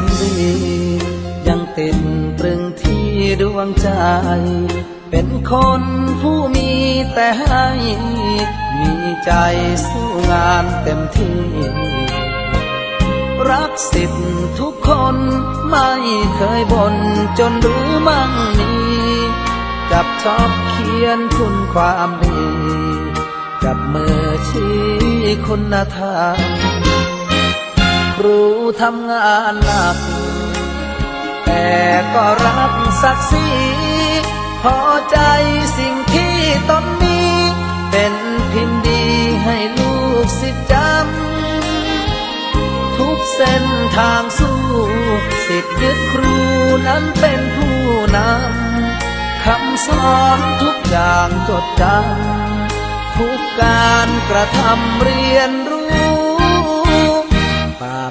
นดียังติดตรึงที่ดวงใจ เป็นคนผู้มีแต่ให้ มีใจสู้งานเต็มที่ รักสิทธิ์ทุกคนไม่เคยบ่นจนรู้มั่งมีจับชอบเขียนคุณความดี จับมือชี้คุณธรรม รูทำงานหนัก แต่ก็รักศักดิ์ศรีพอใจสิ่งที่ตอนมี เป็นพิมพ์ดีให้ลูกศิจำ ทุกเส้นทางสู้สิทธิ์ยึดครูนั้นเป็นผู้นำคำสอนทุกอย่างจดจำทุกการกระทำเรียนรู้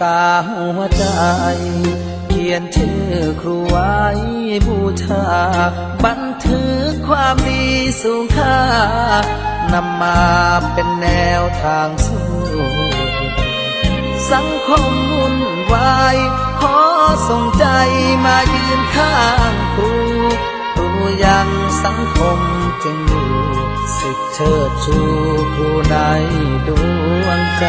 กาหัวใจ เขียนชื่อครูไว้บูชา บันทึกความดีสูงค่านำมาเป็นแนวทางสู้สังคมวุ่นวายขอส่งใจมายืนข้างครูครูยังสังคมจึงอยู่สิทธิเชิดชูครูในดวงใจ